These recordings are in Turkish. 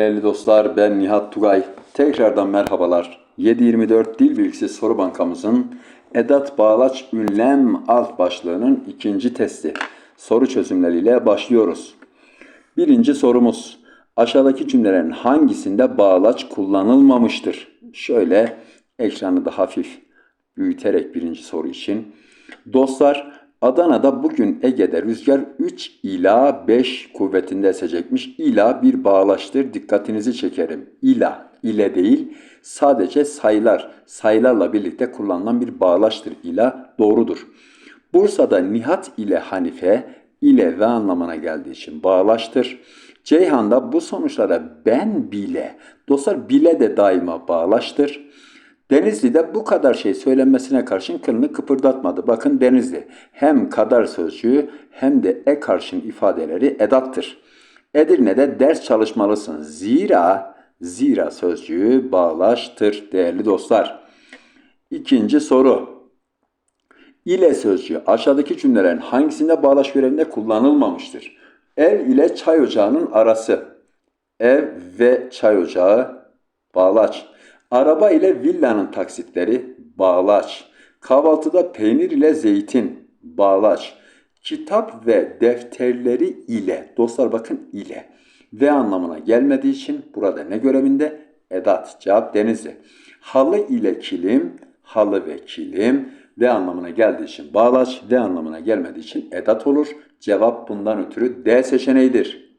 Değerli dostlar ben Nihat Tugay. Tekrardan merhabalar. 724 Dil Bilgisi Soru Bankamızın Edat Bağlaç Ünlem alt başlığının ikinci testi. Soru çözümleriyle başlıyoruz. Birinci sorumuz. Aşağıdaki cümlelerin hangisinde bağlaç kullanılmamıştır? Şöyle ekranı da hafif büyüterek birinci soru için. Dostlar Adana'da bugün Ege'de rüzgar 3 ila 5 kuvvetinde esecekmiş. İla bir bağlaçtır. Dikkatinizi çekerim. İla ile değil sadece sayılar, sayılarla birlikte kullanılan bir bağlaçtır. İla doğrudur. Bursa'da Nihat ile Hanife ile ve anlamına geldiği için bağlaçtır. Ceyhan'da bu sonuçlara ben bile, dostlar bile de daima bağlaçtır. Denizli'de bu kadar şey söylenmesine karşın kılını kıpırdatmadı. Bakın Denizli hem kadar sözcüğü hem de e karşın ifadeleri edattır. Edirne'de ders çalışmalısın. Zira, zira sözcüğü bağlaştır değerli dostlar. İkinci soru. İle sözcüğü aşağıdaki cümlelerin hangisinde bağlaç görevinde kullanılmamıştır? Ev ile çay ocağının arası. Ev ve çay ocağı bağlaç. Araba ile villanın taksitleri bağlaç. Kahvaltıda peynir ile zeytin bağlaç. Kitap ve defterleri ile dostlar bakın ile ve anlamına gelmediği için burada ne görevinde? Edat. Cevap Denizli. Halı ile kilim, halı ve kilim ve anlamına geldiği için bağlaç ve anlamına gelmediği için edat olur. Cevap bundan ötürü D seçeneğidir.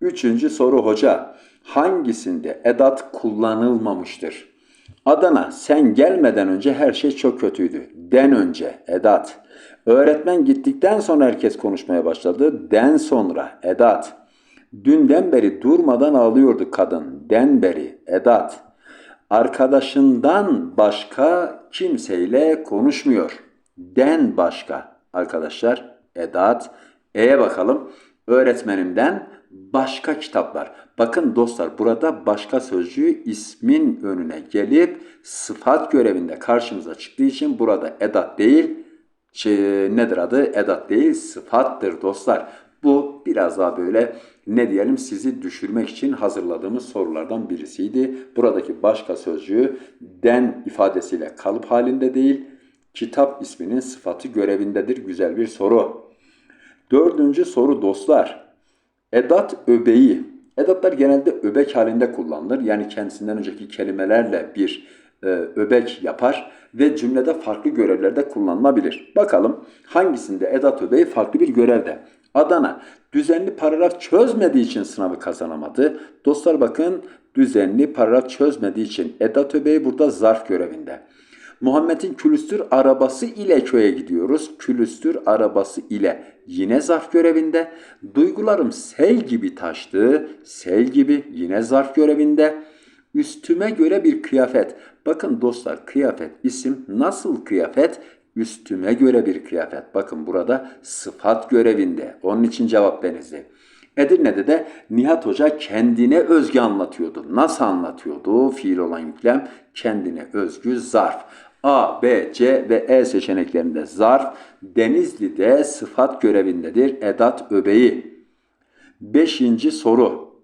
Üçüncü soru hoca. Hangisinde edat kullanılmamıştır? Adana sen gelmeden önce her şey çok kötüydü. Den önce edat. Öğretmen gittikten sonra herkes konuşmaya başladı. Den sonra edat. Dünden beri durmadan ağlıyordu kadın. Den beri edat. Arkadaşından başka kimseyle konuşmuyor. Den başka. Arkadaşlar edat. E'ye bakalım. Öğretmenimden başka kitaplar. Bakın dostlar burada başka sözcüğü ismin önüne gelip sıfat görevinde karşımıza çıktığı için burada edat değil nedir adı? Edat değil sıfattır dostlar. Bu biraz daha böyle ne diyelim sizi düşürmek için hazırladığımız sorulardan birisiydi. Buradaki başka sözcüğü den ifadesiyle kalıp halinde değil kitap isminin sıfatı görevindedir. Güzel bir soru. Dördüncü soru dostlar. Edat öbeği. Edatlar genelde öbek halinde kullanılır. Yani kendisinden önceki kelimelerle bir e, öbek yapar ve cümlede farklı görevlerde kullanılabilir. Bakalım hangisinde edat öbeği farklı bir görevde. Adana düzenli paragraf çözmediği için sınavı kazanamadı. Dostlar bakın düzenli paragraf çözmediği için edat öbeği burada zarf görevinde. Muhammed'in külüstür arabası ile köye gidiyoruz. Külüstür arabası ile yine zarf görevinde. Duygularım sel gibi taştı. Sel gibi yine zarf görevinde. Üstüme göre bir kıyafet. Bakın dostlar kıyafet isim nasıl kıyafet? Üstüme göre bir kıyafet. Bakın burada sıfat görevinde. Onun için cevap Denizli. Edirne'de de Nihat Hoca kendine özgü anlatıyordu. Nasıl anlatıyordu? Fiil olan yüklem kendine özgü zarf. A, B, C ve E seçeneklerinde zarf, Denizli'de sıfat görevindedir. Edat öbeği. Beşinci soru.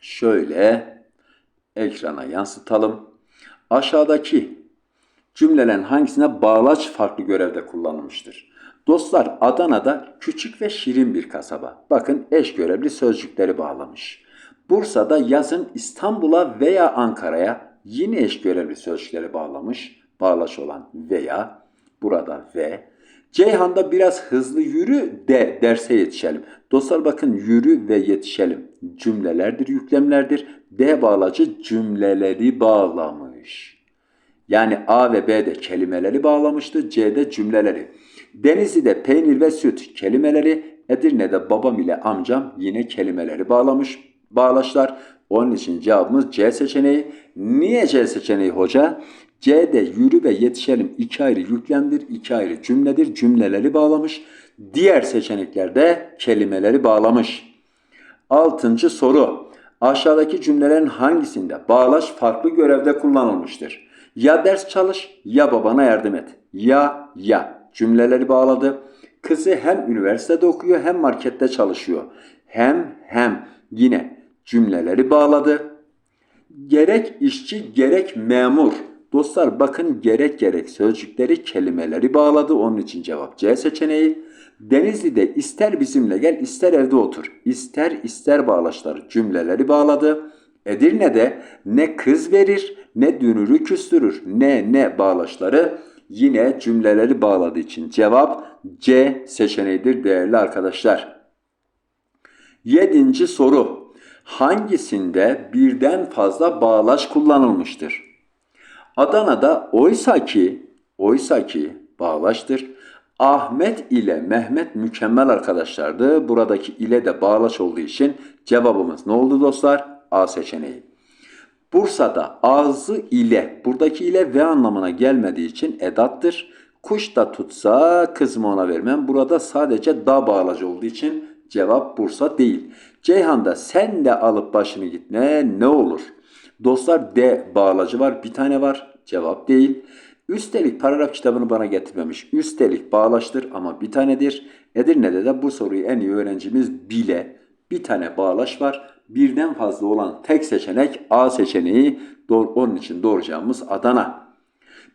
Şöyle ekrana yansıtalım. Aşağıdaki cümlelerin hangisine bağlaç farklı görevde kullanılmıştır? Dostlar Adana'da küçük ve şirin bir kasaba. Bakın eş görevli sözcükleri bağlamış. Bursa'da yazın İstanbul'a veya Ankara'ya yine eş görevli sözcükleri bağlamış. Bağlaç olan veya burada ve. Ceyhan'da biraz hızlı yürü de derse yetişelim. Dostlar bakın yürü ve yetişelim. Cümlelerdir, yüklemlerdir. D bağlacı cümleleri bağlamış. Yani A ve B de kelimeleri bağlamıştı. C de cümleleri. Denizli'de peynir ve süt kelimeleri. Edirne'de babam ile amcam yine kelimeleri bağlamış. Bağlaçlar. Onun için cevabımız C seçeneği. Niye C seçeneği hoca? C'de yürü ve yetişelim iki ayrı yüklemdir, iki ayrı cümledir. Cümleleri bağlamış. Diğer seçeneklerde kelimeleri bağlamış. Altıncı soru. Aşağıdaki cümlelerin hangisinde bağlaç farklı görevde kullanılmıştır? Ya ders çalış ya babana yardım et. Ya ya cümleleri bağladı. Kızı hem üniversitede okuyor hem markette çalışıyor. Hem hem yine cümleleri bağladı. Gerek işçi gerek memur. Dostlar bakın gerek gerek sözcükleri kelimeleri bağladı. Onun için cevap C seçeneği. Denizli'de ister bizimle gel ister evde otur. İster ister bağlaçları cümleleri bağladı. Edirne'de ne kız verir ne dünürü küstürür. Ne ne bağlaçları yine cümleleri bağladığı için cevap C seçeneğidir değerli arkadaşlar. Yedinci soru. Hangisinde birden fazla bağlaç kullanılmıştır? Adana'da oysa ki, oysa ki bağlaçtır. Ahmet ile Mehmet mükemmel arkadaşlardı. Buradaki ile de bağlaç olduğu için cevabımız ne oldu dostlar? A seçeneği. Bursa'da ağzı ile, buradaki ile ve anlamına gelmediği için edattır. Kuş da tutsa kızımı ona vermem. Burada sadece da bağlacı olduğu için cevap Bursa değil. Ceyhan'da sen de alıp başını gitme ne olur? Dostlar D bağlacı var. Bir tane var. Cevap değil. Üstelik paragraf kitabını bana getirmemiş. Üstelik bağlaçtır ama bir tanedir. Edirne'de de bu soruyu en iyi öğrencimiz bile. Bir tane bağlaç var. Birden fazla olan tek seçenek A seçeneği. Onun için doğru cevabımız Adana.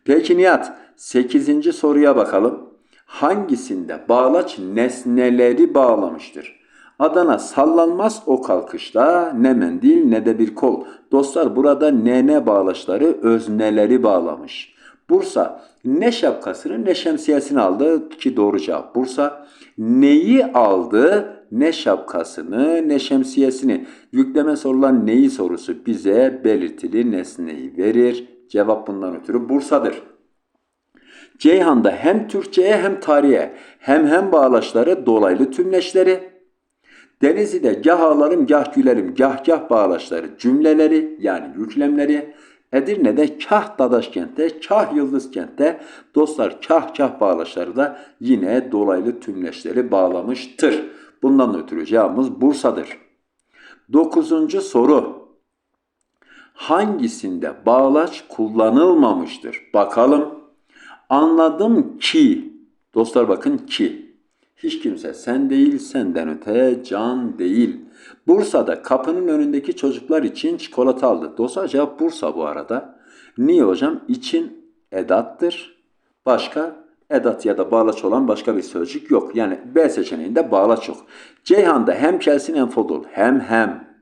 Peki Nihat 8. soruya bakalım. Hangisinde bağlaç nesneleri bağlamıştır? Adana sallanmaz o kalkışta ne mendil ne de bir kol. Dostlar burada ne ne bağlaçları özneleri bağlamış. Bursa ne şapkasını ne şemsiyesini aldı ki doğru cevap Bursa. Neyi aldı ne şapkasını ne şemsiyesini. Yükleme sorulan neyi sorusu bize belirtili nesneyi verir. Cevap bundan ötürü Bursa'dır. Ceyhan'da hem Türkçe'ye hem tarihe hem hem bağlaçları dolaylı tümleşleri. Denizli'de gah ağlarım gah gülerim gah gah bağlaçları cümleleri yani yüklemleri. Edirne'de kah Dadaşkent'te kah Yıldızkent'te dostlar kah kah bağlaçları da yine dolaylı tümleşleri bağlamıştır. Bundan ötürü cevabımız Bursa'dır. Dokuzuncu soru. Hangisinde bağlaç kullanılmamıştır? Bakalım. Anladım ki, dostlar bakın ki, hiç kimse sen değil senden öte can değil. Bursa'da kapının önündeki çocuklar için çikolata aldı. Dostlar cevap Bursa bu arada. Niye hocam? İçin edattır. Başka edat ya da bağlaç olan başka bir sözcük yok. Yani B seçeneğinde bağlaç yok. Ceyhan'da hem kelsin hem fodul. Hem hem.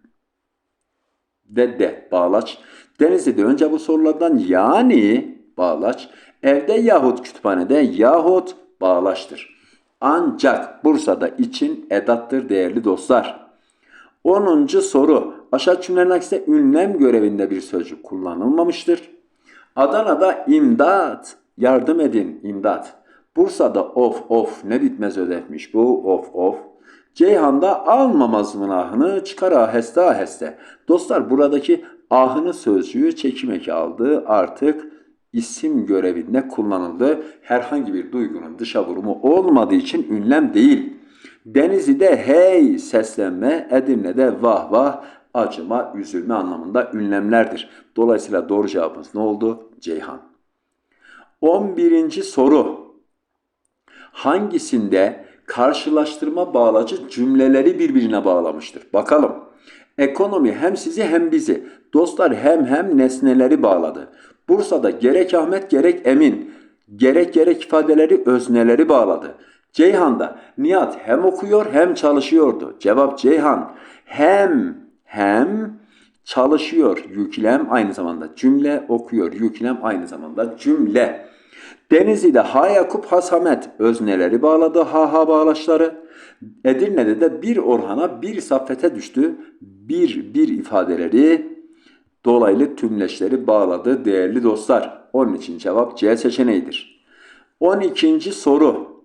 De de bağlaç. Denizli'de önce bu sorulardan yani bağlaç. Evde yahut kütüphanede yahut bağlaçtır. Ancak Bursa'da için edattır değerli dostlar. 10. soru. Aşağı cümlenin aksine ünlem görevinde bir sözcük kullanılmamıştır. Adana'da imdat, yardım edin, imdat. Bursa'da of of ne bitmez ödefmiş bu of of. Ceyhan'da almamaz mınahını çıkar aheste aheste. Dostlar buradaki ahını sözcüğü çekim eki aldı artık isim görevinde kullanıldı. Herhangi bir duygunun dışa vurumu olmadığı için ünlem değil. Denizli'de hey seslenme, Edirne'de vah vah, acıma, üzülme anlamında ünlemlerdir. Dolayısıyla doğru cevabımız ne oldu? Ceyhan. 11. soru. Hangisinde karşılaştırma bağlacı cümleleri birbirine bağlamıştır? Bakalım. Ekonomi hem sizi hem bizi. Dostlar hem hem nesneleri bağladı. Bursa'da gerek Ahmet gerek Emin, gerek gerek ifadeleri özneleri bağladı. Ceyhan'da Nihat hem okuyor hem çalışıyordu. Cevap Ceyhan. Hem hem çalışıyor yüklem aynı zamanda cümle okuyor yüklem aynı zamanda cümle. Denizli'de Ha Yakup Ha Samet özneleri bağladı ha ha bağlaçları. Edirne'de de bir Orhan'a bir Saffet'e düştü. Bir bir ifadeleri dolaylı tümleşleri bağladı değerli dostlar. Onun için cevap C seçeneğidir. 12. soru.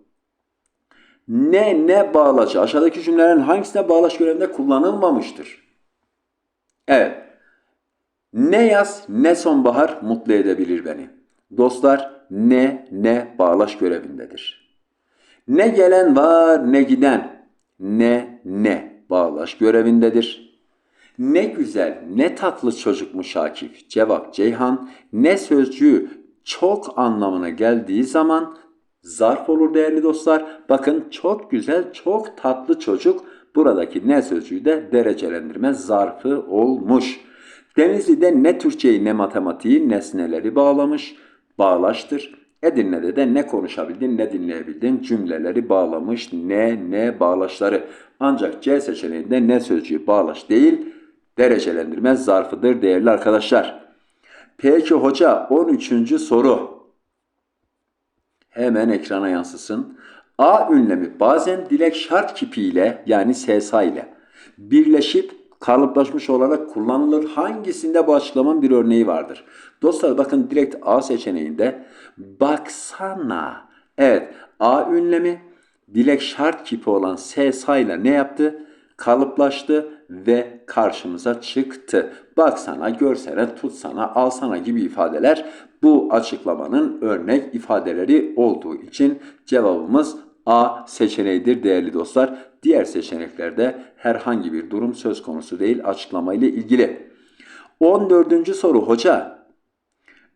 Ne ne bağlaçı aşağıdaki cümlelerin hangisine bağlaç görevinde kullanılmamıştır? Evet. Ne yaz ne sonbahar mutlu edebilir beni. Dostlar ne ne bağlaç görevindedir. Ne gelen var ne giden. Ne ne bağlaç görevindedir. Ne güzel, ne tatlı çocukmuş Akif. Cevap Ceyhan. Ne sözcüğü çok anlamına geldiği zaman zarf olur değerli dostlar. Bakın çok güzel, çok tatlı çocuk Buradaki ne sözcüğü de derecelendirme zarfı olmuş. Denizli'de ne Türkçeyi ne matematiği nesneleri bağlamış. Bağlaştır. Edirne'de de ne konuşabildin ne dinleyebildin cümleleri bağlamış. Ne ne bağlaçları. Ancak C seçeneğinde ne sözcüğü bağlaç değil derecelendirme zarfıdır değerli arkadaşlar. Peki hoca 13. soru. Hemen ekrana yansısın. A ünlemi bazen dilek şart kipiyle yani SSA ile birleşip kalıplaşmış olarak kullanılır. Hangisinde bu açıklamanın bir örneği vardır? Dostlar bakın direkt A seçeneğinde baksana. Evet A ünlemi dilek şart kipi olan SSA ile ne yaptı? Kalıplaştı ve karşımıza çıktı. Baksana, görsene, tutsana, alsana gibi ifadeler bu açıklamanın örnek ifadeleri olduğu için cevabımız A seçeneğidir değerli dostlar. Diğer seçeneklerde herhangi bir durum söz konusu değil açıklama ile ilgili. 14. soru hoca.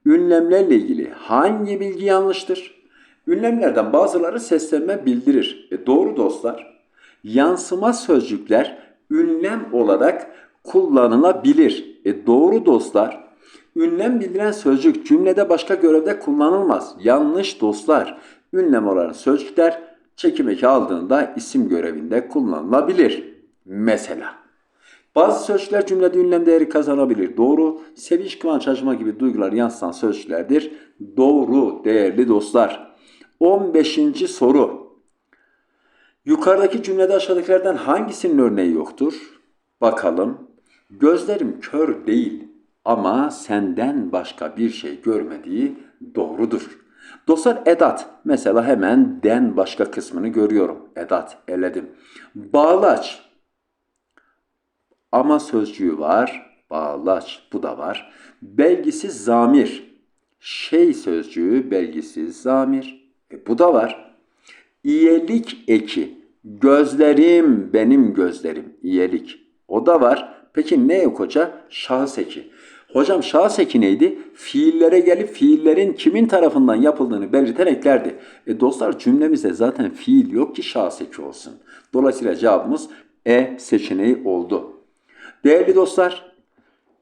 Ünlemlerle ilgili hangi bilgi yanlıştır? Ünlemlerden bazıları seslenme bildirir. E doğru dostlar. Yansıma sözcükler ünlem olarak kullanılabilir. E doğru dostlar. Ünlem bildiren sözcük cümlede başka görevde kullanılmaz. Yanlış dostlar. Ünlem olan sözcükler çekim eki aldığında isim görevinde kullanılabilir. Mesela. Bazı sözcükler cümlede ünlem değeri kazanabilir. Doğru. Sevinç, kıvanç, acıma gibi duygular yansıtan sözcüklerdir. Doğru değerli dostlar. 15. soru. Yukarıdaki cümlede aşağıdakilerden hangisinin örneği yoktur? Bakalım. Gözlerim kör değil ama senden başka bir şey görmediği doğrudur. Dostlar edat. Mesela hemen den başka kısmını görüyorum. Edat, eledim. Bağlaç. Ama sözcüğü var. Bağlaç. Bu da var. Belgisiz zamir. Şey sözcüğü belgisiz zamir. E, bu da var. İyelik eki. Gözlerim benim gözlerim. İyelik. O da var. Peki ne yok hoca? Şahıs eki. Hocam şahıs eki neydi? Fiillere gelip fiillerin kimin tarafından yapıldığını belirten eklerdi. E dostlar cümlemizde zaten fiil yok ki şahıs eki olsun. Dolayısıyla cevabımız E seçeneği oldu. Değerli dostlar,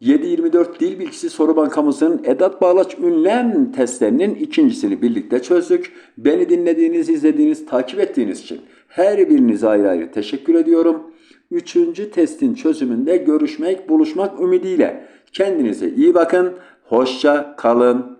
7-24 Dil Bilgisi Soru Bankamızın edat bağlaç ünlem testlerinin ikincisini birlikte çözdük. Beni dinlediğiniz, izlediğiniz, takip ettiğiniz için her birinize ayrı ayrı teşekkür ediyorum. Üçüncü testin çözümünde görüşmek, buluşmak ümidiyle. Kendinize iyi bakın, hoşça kalın.